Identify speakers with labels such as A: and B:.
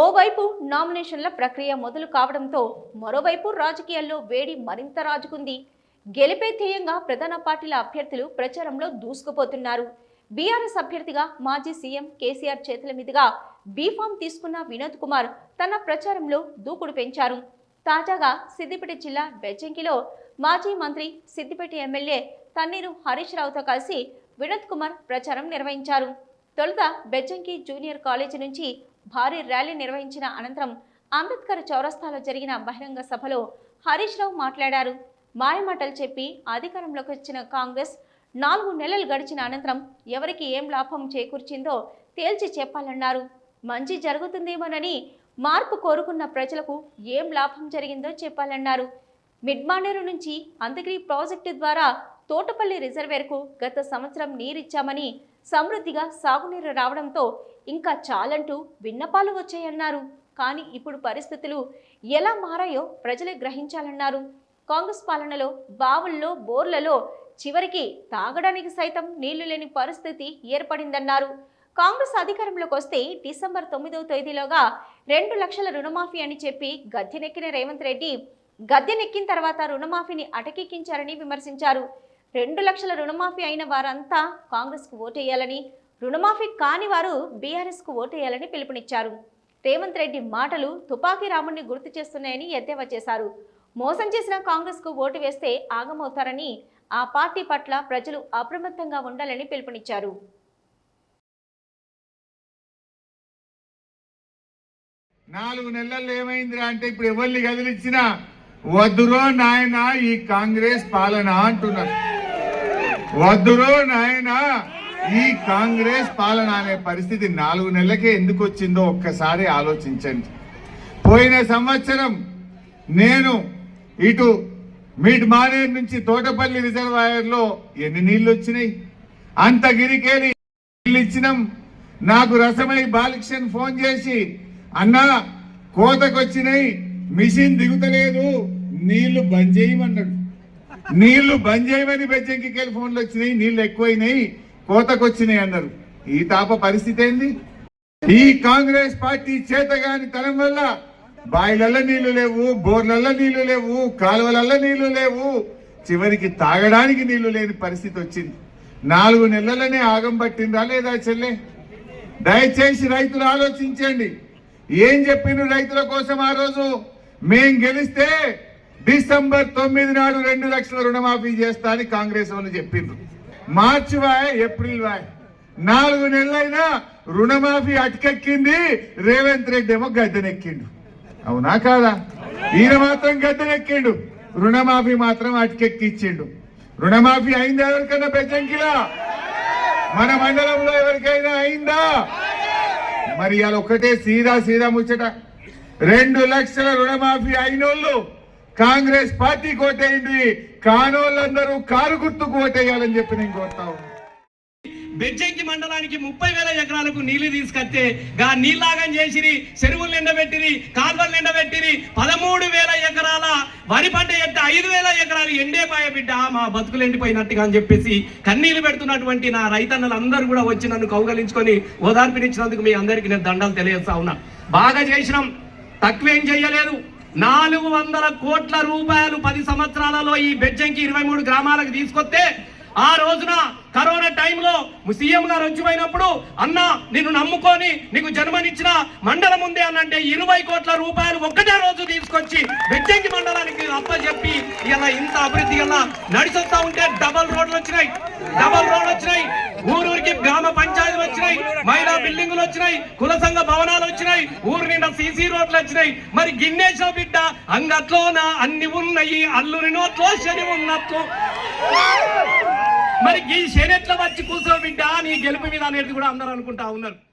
A: ఓవైపు నామినేషన్ల ప్రక్రియ మొదలు కావడంతో మరోవైపు రాజకీయాల్లో వేడి మరింత రాజుకుంది. గెలిపే ధ్యేయంగా ప్రధాన పార్టీల అభ్యర్థులు ప్రచారంలో దూసుకుపోతున్నారు. బీఆర్ఎస్ అభ్యర్థిగా మాజీ సీఎం కేసీఆర్ చేతుల మీదుగా బీఫామ్ తీసుకున్న వినోద్ కుమార్ తన ప్రచారంలో దూకుడు పెంచారు. తాజాగా సిద్దిపేట జిల్లా బెజ్జంకిలో మాజీ మంత్రి సిద్దిపేట ఎమ్మెల్యే తన్నీరు హరీష్ రావుతో కలిసి వినోద్ కుమార్ ప్రచారం నిర్వహించారు. తొలుత బెజ్జంకి జూనియర్ కాలేజీ నుంచి భారీ ర్యాలీ నిర్వహించిన అనంతరం అంబేద్కర్ చౌరస్తాలో జరిగిన బహిరంగ సభలో హరీష్ రావు మాట్లాడారు. మాయమాటలు చెప్పి అధికారంలోకి వచ్చిన కాంగ్రెస్ నాలుగు నెలలు గడిచిన అనంతరం ఎవరికి ఏం లాభం చేకూర్చిందో తేల్చి చెప్పాలన్నారు. మంచి జరుగుతుందేమోనని మార్పు కోరుకున్న ప్రజలకు ఏం లాభం జరిగిందో చెప్పాలన్నారు. మిడ్మానేరు నుంచి అంతగిరి ప్రాజెక్టు ద్వారా తోటపల్లి రిజర్వేర్కు గత సంవత్సరం నీరిచ్చామని సమృద్ధిగా సాగునీరు రావడంతో ఇంకా చాలంటూ విన్నపాలు వచ్చాయన్నారు. కానీ ఇప్పుడు పరిస్థితులు ఎలా మారాయో ప్రజలే గ్రహించాలన్నారు. కాంగ్రెస్ పాలనలో బావుల్లో బోర్లలో చివరికి తాగడానికి సైతం నీళ్ళు లేని పరిస్థితి ఏర్పడిందన్నారు. కాంగ్రెస్ అధికారంలోకి వస్తే డిసెంబర్ తొమ్మిదవ తేదీలోగా రెండు లక్షల రుణమాఫీ అని చెప్పి గద్దెనెక్కిన రేవంత్ రెడ్డి గద్దెనెక్కిన తర్వాత రుణమాఫీని అటకెక్కించారని విమర్శించారు. రెండు లక్షల రుణమాఫీ అయిన వారంతా కాంగ్రెస్కు ఓటేయాలని రుణమాఫీ కాని వారు బీఆర్ఎస్కు ఓటేయాలని పిలుపునిచ్చారు. రేవంత్ రెడ్డి మాటలు తుపాకీ రాముడిని గుర్తు చేస్తున్నాయని ఎద్దేవా చేశారు. మోసం చేసిన కాంగ్రెస్కు ఓటు వేస్తే ఆగమవుతారని ఆ పార్టీ పట్ల ప్రజలు అప్రమత్తంగా ఉండాలని పిలుపునిచ్చారు.
B: నాలుగు నెలల్లో ఏమైందిరా అంటే ఇప్పుడు ఎవరిని కదిలిచ్చినా వద్దురో నాయన ఈ కాంగ్రెస్ పాలన అంటున్నారు. వద్దురో నాయన ఈ కాంగ్రెస్ పాలన అనే పరిస్థితి నాలుగు నెలలకే ఎందుకు వచ్చిందో ఒక్కసారి ఆలోచించండి. పోయిన సంవత్సరం నేను ఇటు మిడ్ మానేర్ నుంచి తోటపల్లి రిజర్వాయర్లో ఎన్ని నీళ్ళు వచ్చినాయి? అంతగిరికేలి నీళ్ళు ఇచ్చినాం. నాకు రసమై బాలకృష్ణ ఫోన్ చేసి అన్నా కోతకొచ్చినాయి మిషన్ దిగుతలేదు నీళ్ళు బంద్ చేయమన్నాడు. నీళ్ళు బంద్ చేయమని బెజ్జంకికెళ్ళి ఫోన్లు వచ్చినాయి నీళ్ళు ఎక్కువైనాయి కోతకొచ్చినాయి అన్నారు. ఈ తాప పరిస్థితి ఏంది? ఈ కాంగ్రెస్ పార్టీ చేతగాని తనం వల్ల బాయిలల్ల నీళ్ళు లేవు బోర్లల్ల నీళ్ళు లేవు కాలువలల్ల నీళ్ళు లేవు. చివరికి తాగడానికి నీళ్ళు లేని పరిస్థితి వచ్చింది. నాలుగు నెలలనే ఆగం పట్టిందా లేదా చెల్లె? దయచేసి రైతులు ఆలోచించండి. ఏం చెప్పిండ్రు రైతుల కోసం ఆ రోజు? మేం గెలిస్తే డిసెంబర్ తొమ్మిది నాడు రెండు లక్షల రుణమాఫీ చేస్తా అని కాంగ్రెస్ వాళ్ళు చెప్పిండ్రు. మార్చి వాయ్ ఏప్రిల్ వాయ్. నాలుగు నెలలైనా రుణమాఫీ అటకెక్కింది రేవంత్ రెడ్డి ఏమో గద్దెనెక్కిండు అవునా కాదా? ఈయన మాత్రం గద్దెనెక్కిండు రుణమాఫీ మాత్రం అటకెక్కిచ్చిండు. రుణమాఫీ అయిందా ఎవరికైనా బెజ్జంకిలా మన మండలంలో ఎవరికైనా అయిందా? మరి ఇవాళ ఒక్కటే సీదా సీదా ముచ్చట. రెండు లక్షల రుణమాఫీ అయినోళ్ళు కాంగ్రెస్ పార్టీ కోటేయండి కానోళ్ళందరూ కారు గుర్తుకు ఓటేయాలని చెప్పి నేను కోరుతా
C: బెజ్జంకి మండలానికి ముప్పై వేల ఎకరాలకు నీళ్ళు తీసుకొస్తే గా నీళ్ళాగం చేసిరి చెరువులు నిండబెట్టిరి కాల్వలు నిండబెట్టిరి పదమూడు వేల ఎకరాల వరి పంట ఎత్తే ఐదు వేల ఎకరాలు ఎండేపాయ బిడ్డ మా బతుకులు ఎండిపోయినట్టుగా అని చెప్పేసి కన్నీళ్ళు పెడుతున్నటువంటి నా రైతన్నలందరూ కూడా వచ్చి నన్ను కౌగలించుకొని ఓదార్పునిచ్చినందుకు మీ అందరికీ నేను దండాలు తెలియజేస్తా ఉన్నా. బాగా చేసినాం తక్కువేం చేయలేదు నాలుగు వందల కోట్ల రూపాయలు పది సంవత్సరాలలో ఈ బెజ్జంకి ఇరవై మూడు గ్రామాలకు తీసుకొస్తే ఆ రోజున కరోనా టైంలో సీఎం గారు వచ్చిపోయినప్పుడు అన్న నిన్ను నమ్ముకొని నీకు జన్మనిచ్చిన మండలం ఉంది అని అంటే ఇరవై కోట్ల రూపాయలు ఒక్కటే రోజు తీసుకొచ్చి బెజ్జంకి మండలానికి అప్పచెప్పి ఇలా ఇంత అభివృద్ధి ఇలా నడిచొస్తా ఉంటే డబల్ రోడ్లు వచ్చినాయి డబల్ రోడ్లు వచ్చినాయి ఊరూరికి గ్రామ పంచాయతీలు వచ్చినాయి మహిళా బిల్డింగులు వచ్చినాయి కుల సంఘ భవనాలు వచ్చినాయి ఊరు నిండా సీసీ రోడ్లు వచ్చినాయి. మరి గిన్నేసిన బిడ్డ అంగట్లోన? అన్ని ఉన్నాయి అల్లుని నోట్లో శని ఉన్నట్లు. మరి ఈ శని ఎట్లా వచ్చి కూర్చో బిడ్డ? నీ గెలుపు మీద అనేది కూడా అందరూ అనుకుంటా ఉన్నారు.